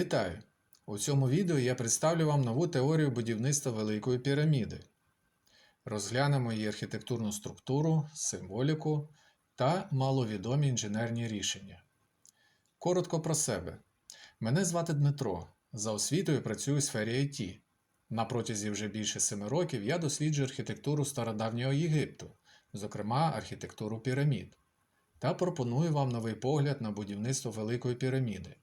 Вітаю! У цьому відео я представлю вам нову теорію будівництва Великої піраміди. Розглянемо її архітектурну структуру, символіку та маловідомі інженерні рішення. Коротко про себе. Мене звати Дмитро. За освітою працюю у сфері IT. На протязі вже більше семи років я досліджую архітектуру стародавнього Єгипту, зокрема архітектуру пірамід, та пропоную вам новий погляд на будівництво Великої піраміди.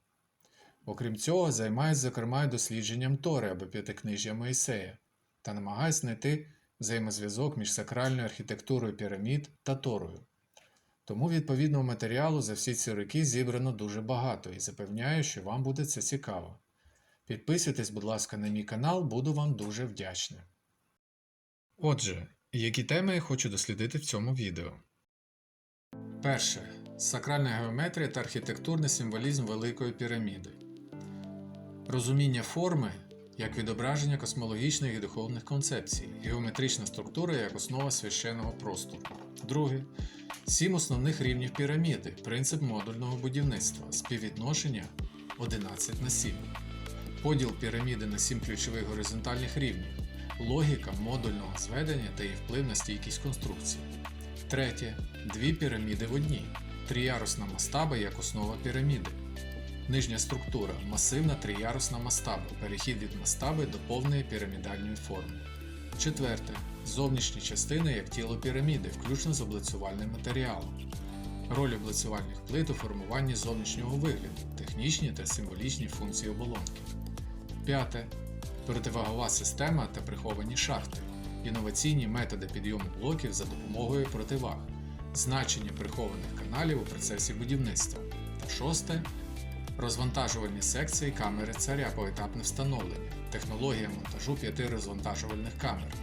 Окрім цього, займаюся зокрема дослідженням Тори або п'ятикнижжя Моїсея та намагаюся знайти взаємозв'язок між сакральною архітектурою пірамід та Торою. Тому відповідного матеріалу за всі ці роки зібрано дуже багато і запевняю, що вам буде це цікаво. Підписуйтесь, будь ласка, на мій канал, буду вам дуже вдячний. Отже, які теми я хочу дослідити в цьому відео? Перше. Сакральна геометрія та архітектурний символізм Великої піраміди. Розуміння форми як відображення космологічних і духовних концепцій, геометрична структура як основа священного простору. Друге. Сім основних рівнів піраміди, принцип модульного будівництва, співвідношення 11 на 7. Поділ піраміди на сім ключових горизонтальних рівнів, логіка модульного зведення та її вплив на стійкість конструкції. Третє. Дві піраміди в одній. Тріярусна мастаба як основа піраміди. Нижня структура масивна триярусна мастаба, перехід від мастаби до повної пірамідальної форми. Четверте. Зовнішні частини як тіло піраміди, включно з облицювальним матеріалом. Роль облицювальних плит у формуванні зовнішнього вигляду, технічні та символічні функції оболонки. П'яте. Противагова система та приховані шахти. Інноваційні методи підйому блоків за допомогою противаг. Значення прихованих каналів у процесі будівництва. Та шосте. Розвантажувальні секції камери царя поетапне встановлення, технологія монтажу п'яти розвантажувальних камер,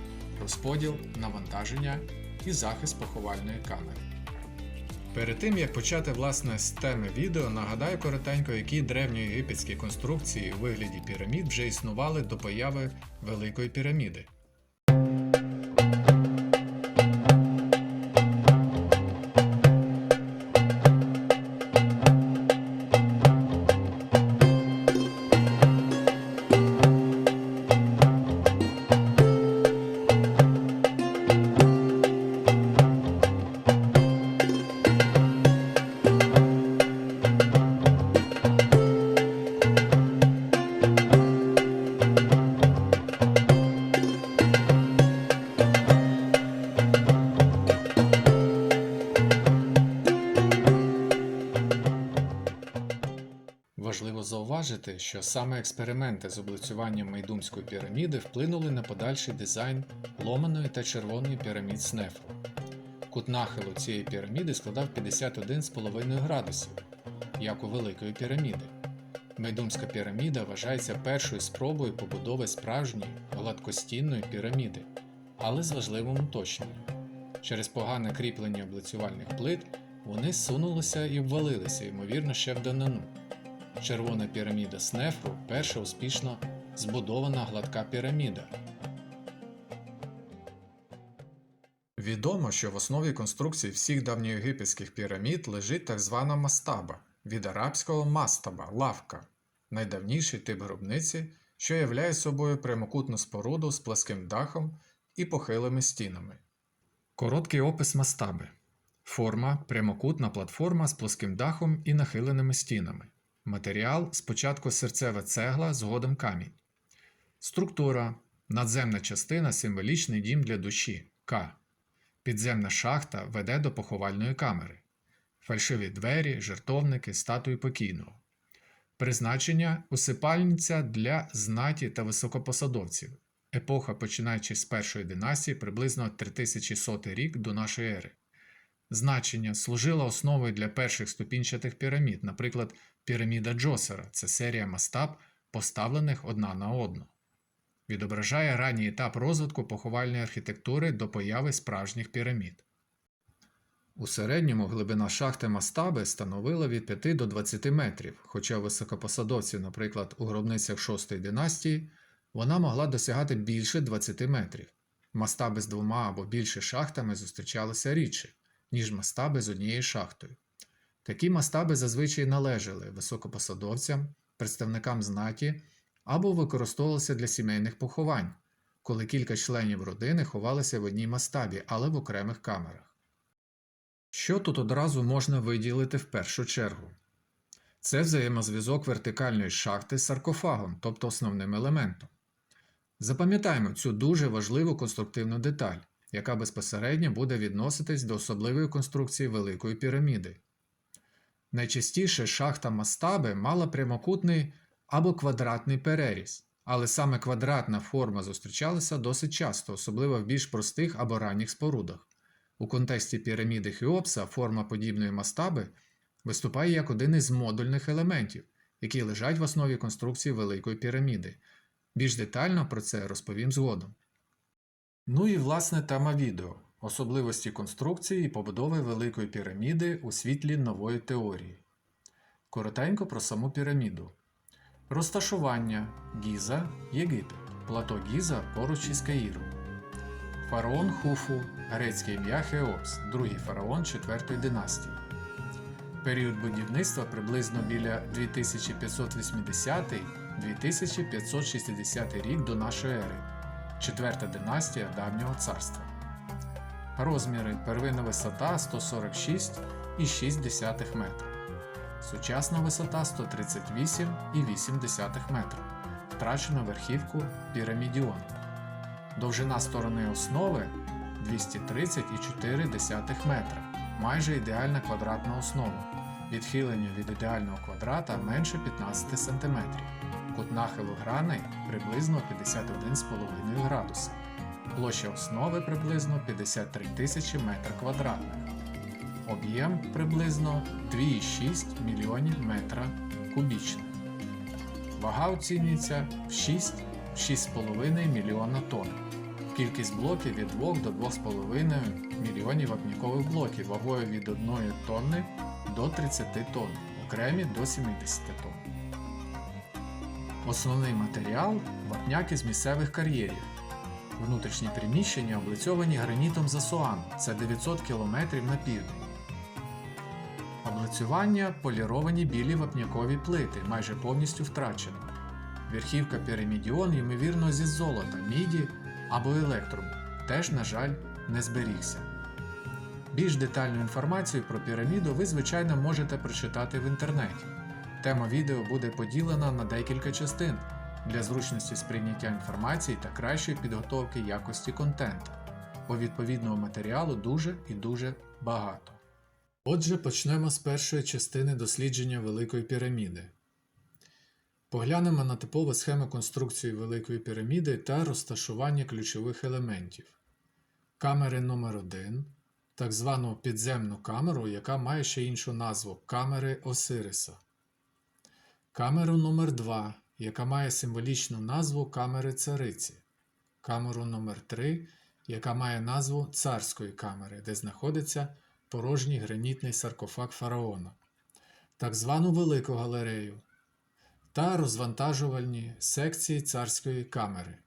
розподіл, навантаження і захист поховальної камери. Перед тим як почати власне з теми відео, нагадаю коротенько, які древньоєгипетські конструкції у вигляді пірамід вже існували до появи Великої піраміди. Зауважити, що саме експерименти з облицюванням Майдумської піраміди вплинули на подальший дизайн ломаної та червоної пірамід Снефру. Кут нахилу цієї піраміди складав 51,5 градусів, як у Великої піраміди. Майдумська піраміда вважається першою спробою побудови справжньої гладкостінної піраміди, але з важливим уточненням. Через погане кріплення облицювальних плит вони сунулися і обвалилися, ймовірно, ще в данину. Червона піраміда Снефру перша успішно збудована гладка піраміда. Відомо, що в основі конструкції всіх давньоєгипетських пірамід лежить так звана мастаба від арабського мастаба лавка, найдавніший тип гробниці, що являє собою прямокутну споруду з пласким дахом і похилими стінами. Короткий опис мастаби. Форма прямокутна платформа з плоским дахом і нахиленими стінами. Матеріал спочатку серцева цегла, згодом камінь. Структура надземна частина символічний дім для душі К. Підземна шахта веде до поховальної камери. Фальшиві двері, жертовники, статуї покійного. Призначення усипальниця для знаті та високопосадовців. Епоха, починаючи з першої династії, приблизно 3100 рік до нашої ери. Значення служила основою для перших ступінчатих пірамід, наприклад, піраміда Джосера це серія мастаб, поставлених одна на одну. Відображає ранній етап розвитку поховальної архітектури до появи справжніх пірамід. У середньому глибина шахти мастаби становила від 5 до 20 метрів, хоча у високопосадовців, наприклад, у гробницях 6 династії, вона могла досягати більше 20 метрів. Мастаби з двома або більше шахтами зустрічалися рідше, ніж мастаби з однією шахтою. Такі мастаби зазвичай належали високопосадовцям, представникам знаті або використовувалися для сімейних поховань, коли кілька членів родини ховалися в одній мастабі, але в окремих камерах. Що тут одразу можна виділити в першу чергу? Це взаємозв'язок вертикальної шахти з саркофагом, тобто основним елементом. Запам'ятаємо цю дуже важливу конструктивну деталь, яка безпосередньо буде відноситись до особливої конструкції Великої піраміди. Найчастіше шахта мастаби мала прямокутний або квадратний переріз, але саме квадратна форма зустрічалася досить часто, особливо в більш простих або ранніх спорудах. У контексті піраміди Хеопса форма подібної мастаби виступає як один із модульних елементів, які лежать в основі конструкції Великої піраміди. Більш детально про це розповім згодом. Ну і власне тема відео особливості конструкції і побудови Великої піраміди у світлі нової теорії. Коротенько про саму піраміду. Розташування Гіза, Єгипет, плато Гіза поруч із Каїром. Фараон Хуфу, грецьке ім'я Хеопс, другий фараон 4 династії. Період будівництва приблизно біля 2580-2560 рік до нашої ери, четверта династія давнього царства. Розміри первинна висота 146,6 метра. Сучасна висота 138,8 метра. Втрачено верхівку пірамідіон. Довжина сторони основи 230,4 метра. Майже ідеальна квадратна основа. Відхилення від ідеального квадрата менше 15 см. Кут нахилу граней приблизно 51,5 градуса. Площа основи приблизно 53 тисячі метр квадратних. Об'єм приблизно 2,6 мільйонів метра кубічних. Вага оцінюється в 6-6,5 мільйона тонн. Кількість блоків від 2 до 2,5 мільйонів вапнікових блоків вагою від 1 тонни до 30 тонн, окремі до 70 тонн. Основний матеріал вапняк із місцевих кар'єрів. Внутрішні приміщення облицьовані гранітом Засуан, це 900 км на південь. Облицювання поліровані білі вапнякові плити, майже повністю втрачено. Верхівка пірамідіон, ймовірно, зі золота, міді або електруму, теж, на жаль, не зберігся. Більш детальну інформацію про піраміду ви, звичайно, можете прочитати в інтернеті. Тема відео буде поділена на декілька частин для зручності сприйняття інформації та кращої підготовки якості контенту, бо відповідного матеріалу дуже і дуже багато. Отже, почнемо з першої частини дослідження Великої піраміди. Поглянемо на типову схему конструкції Великої піраміди та розташування ключових елементів. Камери номер 1 так звану підземну камеру, яка має ще іншу назву камери Осириса. Камеру номер 2 яка має символічну назву камери цариці. Камеру номер 3 яка має назву царської камери, де знаходиться порожній гранітний саркофаг фараона, так звану Велику галерею та розвантажувальні секції царської камери.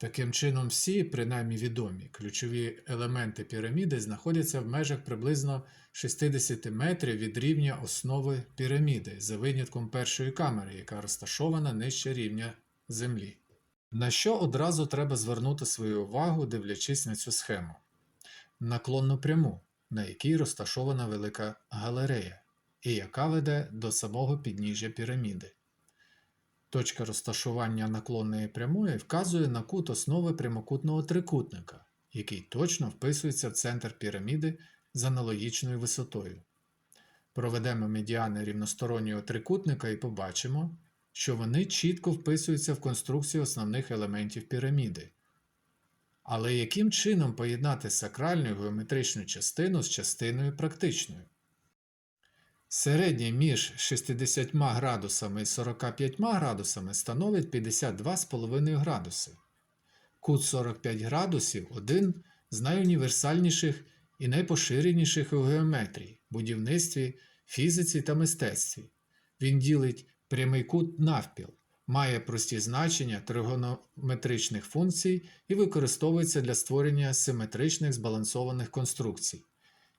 Таким чином, всі, принаймні відомі, ключові елементи піраміди знаходяться в межах приблизно 60 метрів від рівня основи піраміди, за винятком першої камери, яка розташована нижче рівня землі. На що одразу треба звернути свою увагу, дивлячись на цю схему? Наклонну пряму, на якій розташована велика галерея, і яка веде до самого підніжжя піраміди. Точка розташування наклонної прямої вказує на кут основи прямокутного трикутника, який точно вписується в центр піраміди з аналогічною висотою. Проведемо медіани рівностороннього трикутника і побачимо, що вони чітко вписуються в конструкцію основних елементів піраміди. Але яким чином поєднати сакральну геометричну частину з частиною практичною? Середнє між 60 градусами і 45 градусами становить 52,5 градуси. Кут 45 градусів один з найуніверсальніших і найпоширеніших у геометрії, будівництві, фізиці та мистецтві. Він ділить прямий кут навпіл, має прості значення тригонометричних функцій і використовується для створення симетричних збалансованих конструкцій.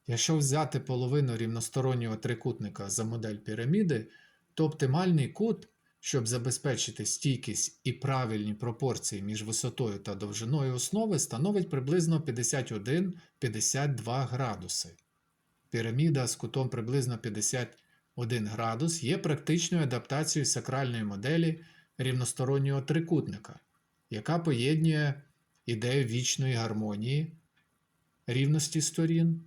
Якщо взяти половину рівностороннього трикутника за модель піраміди, то оптимальний кут, щоб забезпечити стійкість і правильні пропорції між висотою та довжиною основи, становить приблизно 51-52 градуси. Піраміда з кутом приблизно 51 градус є практичною адаптацією сакральної моделі рівностороннього трикутника, яка поєднує ідею вічної гармонії, рівності сторін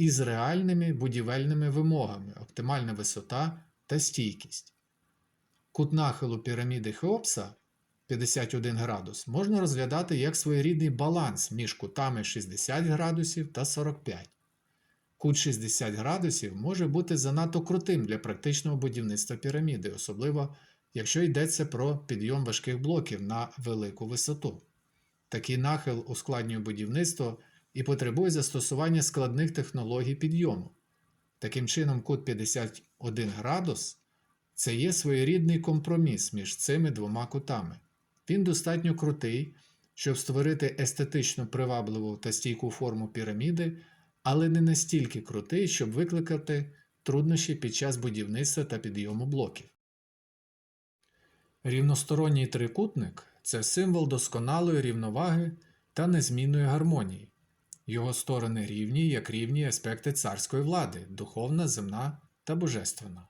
із реальними будівельними вимогами, оптимальна висота та стійкість. Кут нахилу піраміди Хеопса 51 градус можна розглядати як своєрідний баланс між кутами 60 градусів та 45. Кут 60 градусів може бути занадто крутим для практичного будівництва піраміди, особливо якщо йдеться про підйом важких блоків на велику висоту. Такий нахил ускладнює будівництво і потребує застосування складних технологій підйому. Таким чином, кут 51 градус це є своєрідний компроміс між цими двома кутами. Він достатньо крутий, щоб створити естетично привабливу та стійку форму піраміди, але не настільки крутий, щоб викликати труднощі під час будівництва та підйому блоків. Рівносторонній трикутник це символ досконалої рівноваги та незмінної гармонії. Його сторони рівні як рівні аспекти царської влади духовна, земна та божественна.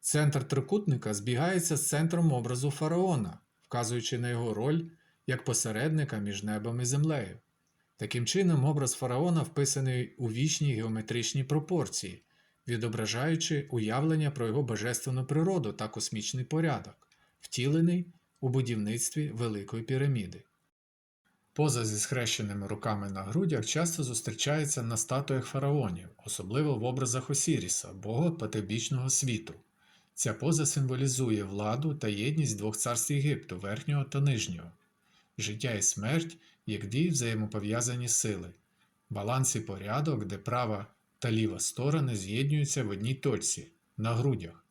Центр трикутника збігається з центром образу фараона, вказуючи на його роль як посередника між небом і землею. Таким чином, образ фараона вписаний у вічні геометричні пропорції, відображаючи уявлення про його божественну природу та космічний порядок, втілений у будівництві Великої піраміди. Поза зі схрещеними руками на грудях часто зустрічається на статуях фараонів, особливо в образах Осіріса, бога патебічного світу. Ця поза символізує владу та єдність двох царств Єгипту, верхнього та нижнього, життя і смерть як дві взаємопов'язані сили, баланс і порядок, де права та ліва сторони з'єднуються в одній точці на грудях.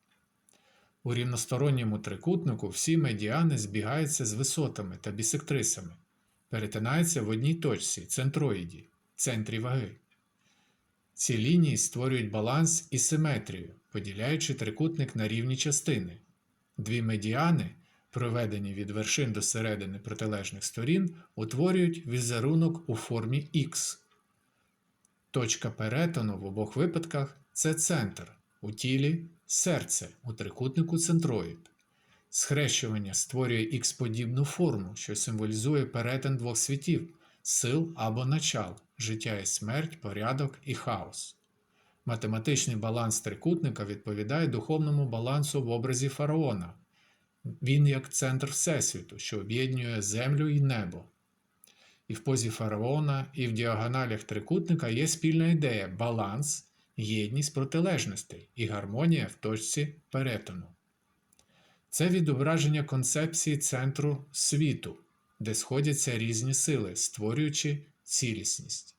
У рівносторонньому трикутнику всі медіани збігаються з висотами та бісектрисами, перетинаються в одній точці центроїді, центрі ваги. Ці лінії створюють баланс і симетрію, поділяючи трикутник на рівні частини. Дві медіани, проведені від вершин до середини протилежних сторін, утворюють візерунок у формі Х. Точка перетину в обох випадках це центр, у тілі серце, у трикутнику центроїд. Схрещування створює Х-подібну форму, що символізує перетин двох світів, сил або начал, життя і смерть, порядок і хаос. Математичний баланс трикутника відповідає духовному балансу в образі фараона. Він як центр Всесвіту, що об'єднує землю і небо. І в позі фараона, і в діагоналях трикутника є спільна ідея баланс, єдність протилежностей і гармонія в точці перетину. Це відображення концепції центру світу, де сходяться різні сили, створюючи цілісність.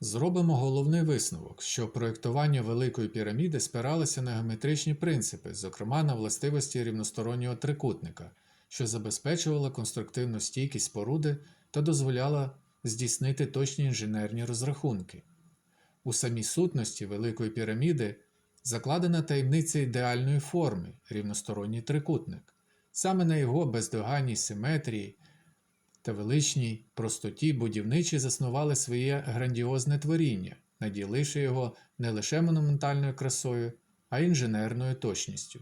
Зробимо головний висновок, що проєктування Великої піраміди спиралося на геометричні принципи, зокрема на властивості рівностороннього трикутника, що забезпечувала конструктивну стійкість споруди та дозволяла здійснити точні інженерні розрахунки. У самій сутності Великої піраміди закладена таємниця ідеальної форми рівносторонній трикутник. Саме на його бездоганній симетрії та величній простоті будівничі заснували своє грандіозне творіння, наділивши його не лише монументальною красою, а й інженерною точністю.